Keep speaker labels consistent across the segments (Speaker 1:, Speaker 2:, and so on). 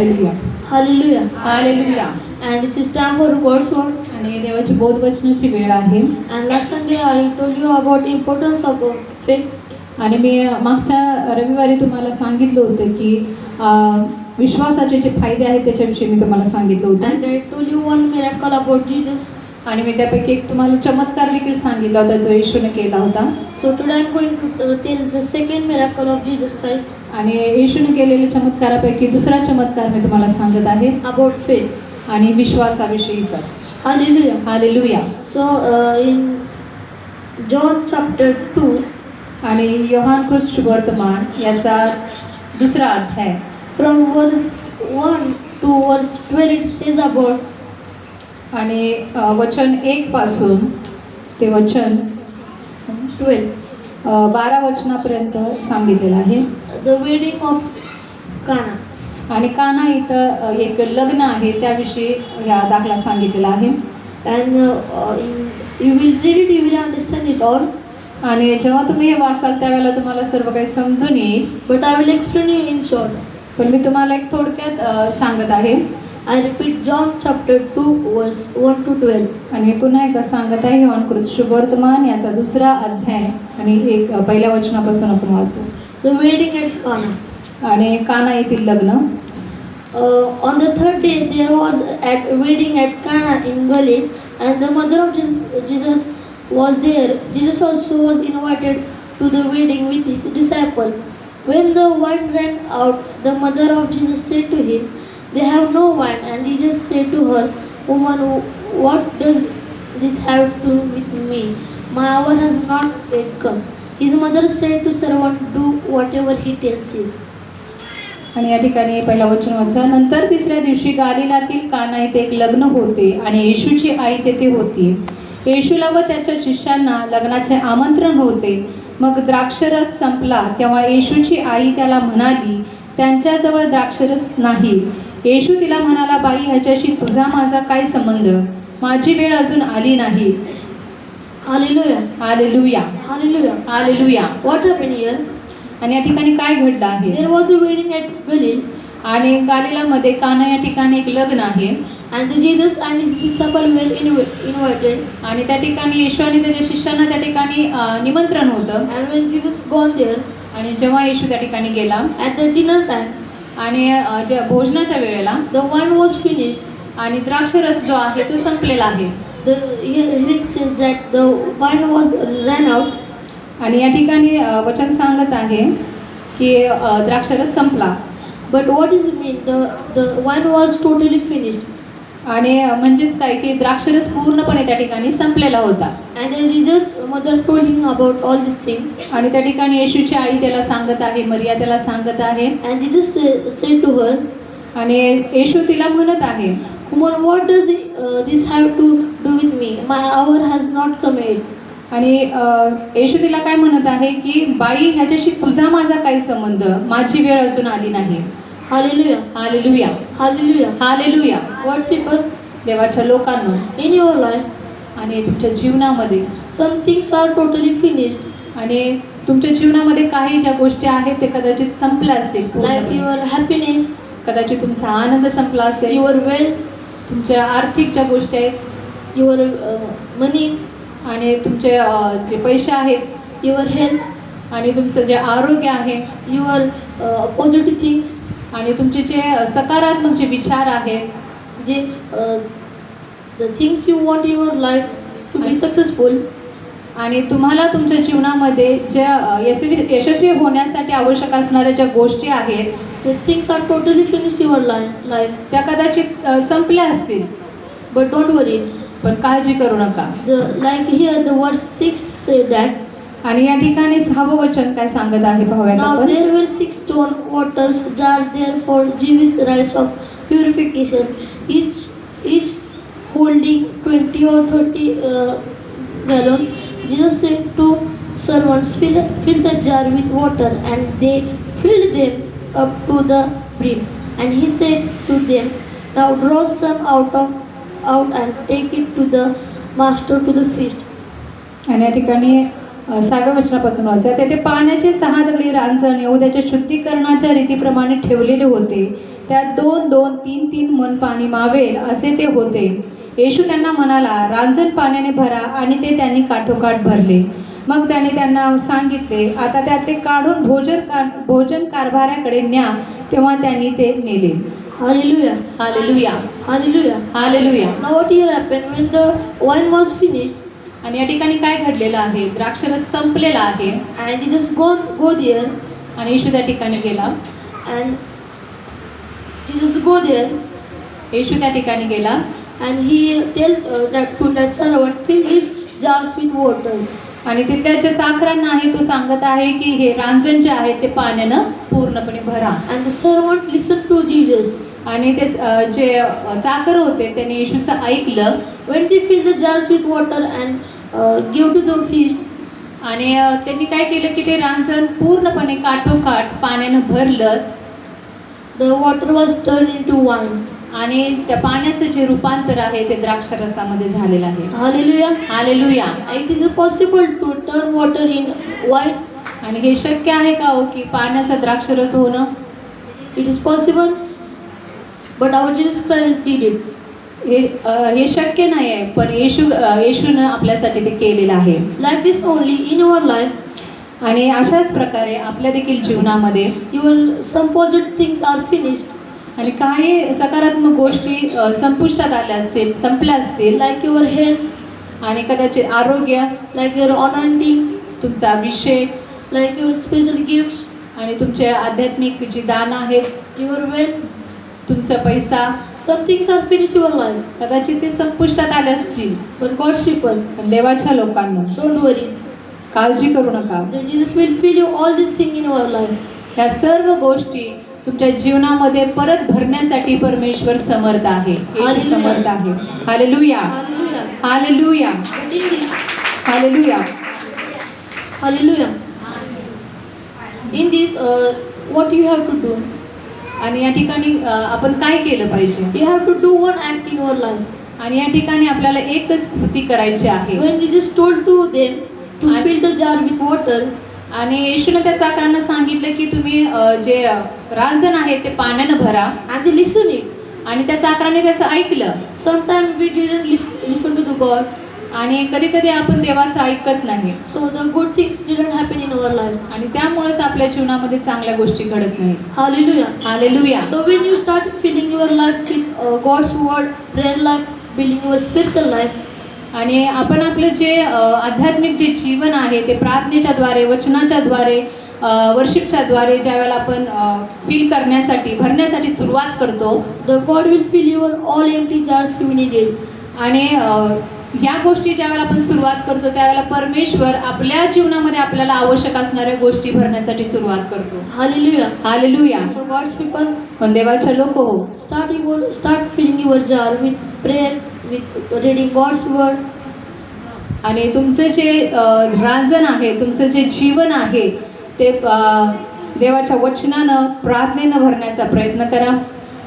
Speaker 1: Hallelujah.
Speaker 2: Hallelujah. And this is time for God's word.
Speaker 1: आणि देवाची बोध वचनाची वेळ आहे
Speaker 2: Sunday I told you about the importance of uh, faith.
Speaker 1: आणि मी मागच्या रविवारी तुम्हाला सांगितलं होतं की विश्वासाचे जे फायदे आहेत त्याच्याविषयी मी तुम्हाला सांगितलं होतं
Speaker 2: And I told you one miracle about Jesus.
Speaker 1: आणि मी त्यापैकी एक तुम्हाला चमत्कार देखील सांगितला होता जो येशूने केला होता
Speaker 2: So today I'm going to uh, tell the second miracle of Jesus Christ
Speaker 1: आणि येशूने केलेल्या चमत्कारापैकी दुसरा चमत्कार मी तुम्हाला सांगत आहे.
Speaker 2: About faith.
Speaker 1: आणि विश्वासाविषयीचाच. Hallelujah
Speaker 2: So uh, in John chapter 2,
Speaker 1: आणि योहानकृत शुभवर्तमान याचा दुसरा अध्याय.
Speaker 2: from verse 1 to verse 12, it says about
Speaker 1: आणि वचन एक पासून ते वचन
Speaker 2: 12
Speaker 1: अ, बारा वचनापर्यंत सांगितलेलं आहे
Speaker 2: the wedding of Cana.
Speaker 1: आणि काना इथं एक लग्न आहे त्याविषयी या दाखला सांगितलेला आहे
Speaker 2: in, you will read it, you will understand it all.
Speaker 1: आणि जेव्हा तुम्ही हे वाचाल त्यावेळेला तुम्हाला सर्व काही समजून येईल
Speaker 2: I will explain you in short.
Speaker 1: पण मी तुम्हाला एक थोडक्यात सांगत आहे
Speaker 2: I repeat John chapter two verse one two twelve
Speaker 1: आणि पुन्हा एकदा सांगत आहे ऑन कृत शुभवर्तमान याचा दुसरा अध्याय. आणि एक पहिल्या वचनापासून आपण वाचू.
Speaker 2: द वेडिंग एट काना
Speaker 1: आणि काना येथील लग्न.
Speaker 2: On the third day there was at wedding at Cana in Galilee and the mother of Jesus Jesus was there Jesus also was invited to the wedding with his disciple when the wine ran out the mother of Jesus said to him They have no wine. And Jesus said to her, Woman, what does this have to do with me? My hour has not yet come. His mother said to servant, Do whatever he tells you.
Speaker 1: आणि या ठिकाणी पहिला वचन वाचूया नंतर तिसऱ्या दिवशी गालिलातील काना येथे एक लग्न होते आणि येशूची आई तेथे होती येशूला व त्याच्या शिष्यांना लग्नाचे आमंत्रण होते मग द्राक्षरस संपला तेव्हा येशूची आई त्याला म्हणाली त्यांच्याजवळ द्राक्षरस नाही येशू तिला म्हणाला बाई ह्याच्याशी तुझा माझा काय संबंध? माझी वेळ अजून आली नाही. आणि या ठिकाणी काय घडलं आहे? आणि गालिला मध्ये काना या ठिकाणी एक लग्न आहे. आणि जी सबल वेल आणि त्याच्या शिष्यांना त्या ठिकाणी निमंत्रण होतं. आणि जेव्हा येशू त्या ठिकाणी गेला
Speaker 2: ॲट द डिनर पॅन
Speaker 1: आणि ज्या भोजनाच्या वेळेला
Speaker 2: द वन वॉज फिनिश्ड
Speaker 1: आणि द्राक्ष रस जो आहे तो संपलेला आहे.
Speaker 2: The he's that the wine was run out
Speaker 1: आणि या ठिकाणी वचन सांगत आहे की द्राक्षरस संपला.
Speaker 2: But what is mean meet the the wine was totally finished
Speaker 1: आणि म्हणजेच काय की द्राक्षरस पूर्णपणे त्या ठिकाणी संपलेला होता
Speaker 2: told him about all this thing,
Speaker 1: आणि त्या ठिकाणी येशूची आई त्याला सांगत आहे मरिया त्याला सांगत आहे
Speaker 2: said to her,
Speaker 1: आणि येशू तिला म्हणत आहे
Speaker 2: "Woman, what does it, uh, this have to do with me? My hour has not come yet."
Speaker 1: आणि येशू तिला काय म्हणत आहे की बाई ह्याच्याशी तुझा माझा काही संबंध माझी वेळ अजून आली नाही
Speaker 2: Hallelujah.
Speaker 1: Hallelujah
Speaker 2: Hallelujah.
Speaker 1: Hallelujah
Speaker 2: God's people,
Speaker 1: देवाच्या लोकांना
Speaker 2: in your life,
Speaker 1: आणि तुमच्या जीवनामध्ये
Speaker 2: some things are totally finished,
Speaker 1: आणि तुमच्या जीवनामध्ये काही ज्या गोष्टी आहेत ते कदाचित संपल्या असतील
Speaker 2: like your happiness,
Speaker 1: कदाचित तुमचा आनंद संपला असेल
Speaker 2: your wealth,
Speaker 1: तुमच्या आर्थिक ज्या गोष्टी आहेत
Speaker 2: your uh, money,
Speaker 1: आणि तुमचे जे पैसे आहेत
Speaker 2: your health,
Speaker 1: आणि तुमचं जे आरोग्य आहे
Speaker 2: your uh, positive things,
Speaker 1: आणि तुमचे जे सकारात्मक जे विचार आहेत
Speaker 2: जे the things you want your life to
Speaker 1: be
Speaker 2: successful
Speaker 1: आणि तुम्हाला तुमच्या जीवनामध्ये ज्या यशस्वी यशस्वी होण्यासाठी आवश्यक असणाऱ्या ज्या गोष्टी आहेत
Speaker 2: the things are totally finish your life life
Speaker 1: त्या कदाचित संपल्या असतील.
Speaker 2: बट डोंट वरी
Speaker 1: पण काळजी करू नका.
Speaker 2: The like hear the word six say that
Speaker 1: आणि या ठिकाणी सहावं वचन काय सांगत आहे
Speaker 2: purification each each holding twenty or thirty gallon he said to servers fill fill the jar with water and they filled them up to the print and he said to them now draw some out of out and taken to the master to the feast
Speaker 1: आणि या ठिकाणी सहाव्या वचनापासून वाचा तेथे पाण्याचे सहा दगडी रांजण यहुद्याच्या शुद्धीकरणाच्या रीतीप्रमाणे ठेवलेले होते. त्यात दोन दोन तीन तीन मन पाणी मावेल असे ते होते. येशू त्यांना म्हणाला रांजण पाण्याने भरा आणि ते त्यांनी काठोकाठ भरले. मग त्याने त्यांना सांगितले आता त्यातले काढून भोजन का भोजन कारभाऱ्याकडे न्या तेव्हा त्यांनी ते नेले.
Speaker 2: Hallelujah.
Speaker 1: Hallelujah
Speaker 2: Hallelujah.
Speaker 1: Hallelujah
Speaker 2: Now what here happened when the wine was finished
Speaker 1: आणि या ठिकाणी काय घडलेलं आहे? द्राक्षर संपलेला आहे.
Speaker 2: आणि जी जस्ट गोद गोदियर
Speaker 1: आणि येशू त्या ठिकाणी गेला.
Speaker 2: अँड जी जस गोदियर
Speaker 1: येशू त्या ठिकाणी गेला.
Speaker 2: And he tell the to the servant fill his जावस् with water
Speaker 1: आणि तिथल्या ज्या चाकरांना आहे तो सांगत आहे की हे रांजण जे आहे ते पाण्यानं पूर्णपणे भरा.
Speaker 2: And the servant listen to Jesus
Speaker 1: आणि ते जे चाकर होते त्याने येशूचं ऐकलं.
Speaker 2: When they fill the jars with water and give to the feast
Speaker 1: आणि त्यांनी काय केलं की ते रांजण पूर्णपणे काठोकाठ पाण्यानं भरलं.
Speaker 2: The water was turn into wine
Speaker 1: आणि त्या पाण्याचं जे रूपांतर आहे ते द्राक्ष रसामध्ये झालेलं आहे.
Speaker 2: Hallelujah
Speaker 1: hallelujah
Speaker 2: it is possible to turn water in wine
Speaker 1: आणि हे शक्य आहे का हो की पाण्याचा द्राक्षरस होणं?
Speaker 2: It is possible but our Jesus did it
Speaker 1: हे हे शक्य नाही आहे पण येशू येशूनं आपल्यासाठी ते केलेलं आहे.
Speaker 2: Like this only in your life
Speaker 1: आणि अशाच प्रकारे आपल्या देखील जीवनामध्ये
Speaker 2: your some positive things are finished
Speaker 1: आणि काही सकारात्मक गोष्टी संपुष्टात आल्या असतील संपल्या असतील.
Speaker 2: लाईक युअर हेल्थ
Speaker 1: आणि कदाचित आरोग्य.
Speaker 2: लाईक युअर ऑनंडिंग
Speaker 1: तुमचा अभिषेक.
Speaker 2: लाईक युअर स्पेशल गिफ्ट
Speaker 1: आणि तुमचे आध्यात्मिक जी दान आहेत.
Speaker 2: युअर वेल्थ
Speaker 1: तुमचा पैसा.
Speaker 2: Something are finish your life
Speaker 1: कदाचित ते संपुष्टात आले असतील.
Speaker 2: पण गॉड्स
Speaker 1: पीपल देवाच्या लोकांना.
Speaker 2: डोंट वरी
Speaker 1: काळजी करू नका.
Speaker 2: Jesus will fill you all this thing in your life
Speaker 1: ह्या सर्व गोष्टी तुमच्या जीवनामध्ये परत भरण्यासाठी परमेश्वर समर्थ आहे. समर्थ आहे.
Speaker 2: हाले
Speaker 1: लुया
Speaker 2: हाले लुया
Speaker 1: hallelujah
Speaker 2: hallelujah in this what you have to do
Speaker 1: आणि या ठिकाणी आपण काय केलं पाहिजे?
Speaker 2: You have to do one act in your life
Speaker 1: आणि या ठिकाणी आपल्याला एकच कृती करायची आहे. To
Speaker 2: fill the jar with water
Speaker 1: आणि येशून त्या चाकरांना सांगितलं की तुम्ही जे रांजण आहे ते पाण्यानं भरा.
Speaker 2: आणि लिसून
Speaker 1: आणि त्या चाकराने त्याचं ऐकलं.
Speaker 2: Sometime we didn't listen to the God
Speaker 1: आणि कधी कधी आपण देवाचं ऐकत नाही.
Speaker 2: So the good things didn't happen in our life
Speaker 1: आणि त्यामुळेच आपल्या जीवनामध्ये चांगल्या गोष्टी घडत नाही. Hallelujah
Speaker 2: hallelujah so when you start filling your life with God's word prayer life building your spiritual life
Speaker 1: आणि आपण आपलं जे आध्यात्मिक जे जीवन आहे ते प्रार्थनेच्या द्वारे वचनाच्या द्वारे द्वारे ज्यावेळेला आपण फील करण्यासाठी भरण्यासाठी सुरुवात करतो.
Speaker 2: The god will fill your all empty jars you needed
Speaker 1: आणि ह्या गोष्टी ज्यावेळेला आपण सुरुवात करतो त्यावेळेला परमेश्वर आपल्या जीवनामध्ये आपल्याला आवश्यक असणाऱ्या गोष्टी भरण्यासाठी सुरुवात करतो. हालेलुया
Speaker 2: so god's people
Speaker 1: पण देवाच्या लोक हो.
Speaker 2: start your start filling your jar with prayer with reading god's word.
Speaker 1: आणि तुमचं जे रांजण आहे तुमचं जे जीवन आहे ते देवाच्या वचनानं प्रार्थनेनं भरण्याचा प्रयत्न करा.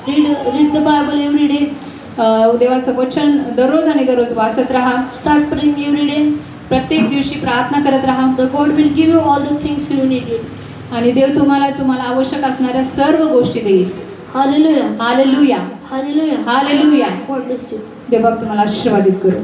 Speaker 2: Read the bible every day.
Speaker 1: अ, देवाचं वचन दररोज आणि दररोज वाचत राहा.
Speaker 2: Start praying every day
Speaker 1: प्रत्येक दिवशी प्रार्थना करत राहा.
Speaker 2: The god will give you all the things you needed
Speaker 1: आणि देव तुम्हाला तुम्हाला आवश्यक असणाऱ्या सर्व गोष्टी देईल. Hallelujah hallelujah
Speaker 2: bless you.
Speaker 1: देव बाप तुम्हाला आशीर्वादित करू.